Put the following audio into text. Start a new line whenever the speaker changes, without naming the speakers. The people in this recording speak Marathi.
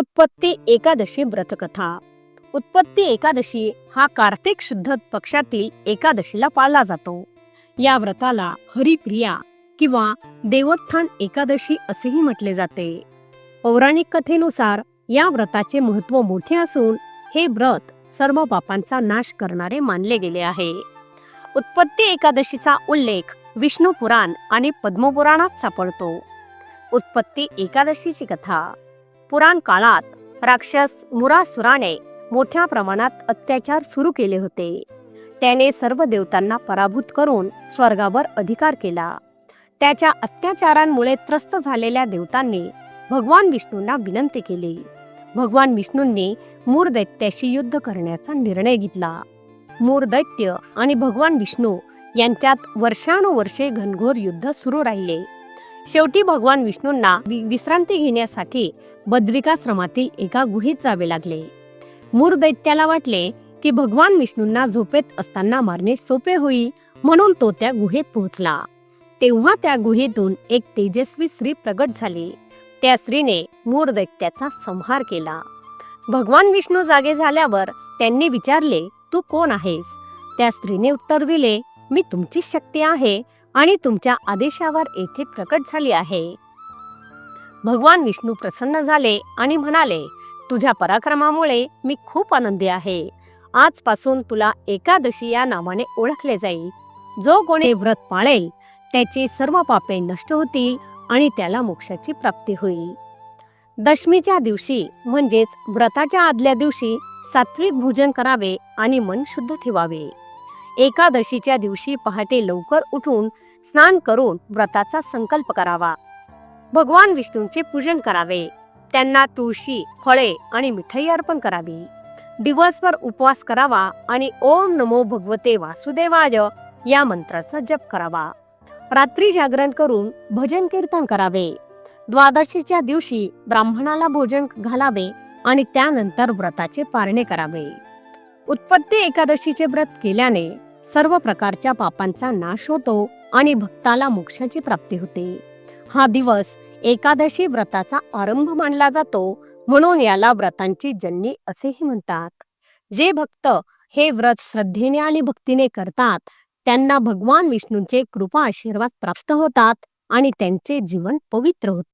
उत्पत्ती एकादशी व्रतकथा. उत्पत्ती एकादशी हा कार्तिक शुद्ध पक्षातील एकादशीला पाळला जातो. या व्रताला हरिप्रिया किंवा देवोत्थान एकादशी असेही म्हटले जाते. पौराणिक कथेनुसार या व्रताचे महत्त्व मोठे असून हे व्रत सर्व पापांचा नाश करणारे मानले गेले आहे. उत्पत्ती एकादशीचा उल्लेख विष्णू पुराण आणि पद्मपुराणात सापडतो. उत्पत्ती एकादशीची कथा. पुराण काळात राक्षस मुरासुराने मोठ्या प्रमाणात अत्याचार सुरू केले होते. त्याने सर्व देवतांना पराभूत करून स्वर्गावर अधिकार केला. त्याच्या अत्याचारांमुळे त्रस्त झालेल्या देवतांनी भगवान विष्णूंना विनंती केली. भगवान विष्णूंनी मूर दैत्याशी युद्ध करण्याचा निर्णय घेतला. मूर दैत्य आणि भगवान विष्णू यांच्यात वर्षानुवर्षे घनघोर युद्ध सुरू राहिले. शेवटी भगवान विष्णूंना वि- विश्रांती घेण्यासाठी बद्रिकाश्रमातील एका गुहेत जावे लागले. मूर दैत्याला वाटले की भगवान विष्णूंना झोपेत असताना मारणे सोपे होईल म्हणून तो त्या गुहेत पोहोचला. तेव्हा त्या गुहेतून एक तेजस्वी स्त्री प्रगट झाली. त्या स्त्रीने मूर दैत्याचा संहार केला. भगवान विष्णू जागे झाल्यावर त्यांनी विचारले तू कोण आहेस? त्या स्त्रीने उत्तर दिले मी तुमची शक्ती आहे. आणि तुमच्या आदेशावर येथे प्रकट झाली आहे. भगवान विष्णू प्रसन्न झाले आणि म्हणाले तुझ्या पराक्रमामुळे मी खूप आनंदी आहे. आजपासून तुला एकादशी या नावाने ओळखले जाईल. जो कोणी व्रत पाळेल त्याचे सर्व पापे नष्ट होतील आणि त्याला मोक्षाची प्राप्ती होईल. दशमीच्या दिवशी म्हणजेच व्रताच्या आदल्या दिवशी सात्विक भोजन करावे आणि मन शुद्ध ठेवावे. एकादशीच्या दिवशी पहाटे लवकर उठून स्नान करून व्रताचा संकल्प करावा. भगवान विष्णूंचे पूजन करावे. त्यांना तुळशी फळे आणि मिठाई अर्पण करावी. दिवसभर उपवास करावा आणि ओम नमो भगवते वासुदेवाय या मंत्राचा जप करावा. रात्री जागरण करून भजन कीर्तन करावे. द्वादशीच्या दिवशी ब्राह्मणाला भोजन घालावे आणि त्यानंतर व्रताचे पारणे करावे. उत्पत्ती एकादशीचे व्रत केल्याने सर्व प्रकारच्या पापांचा नाश होतो आणि भक्ताला मोक्षाची प्राप्ती होते. हा दिवस एकादशी व्रताचा आरंभ मानला जातो म्हणून याला व्रतांची जन्नी असेही म्हणतात. जे भक्त हे व्रत श्रद्धेने आणि भक्तीने करतात त्यांना भगवान विष्णूंचे कृपा आशीर्वाद प्राप्त होतात आणि त्यांचे जीवन पवित्र होते.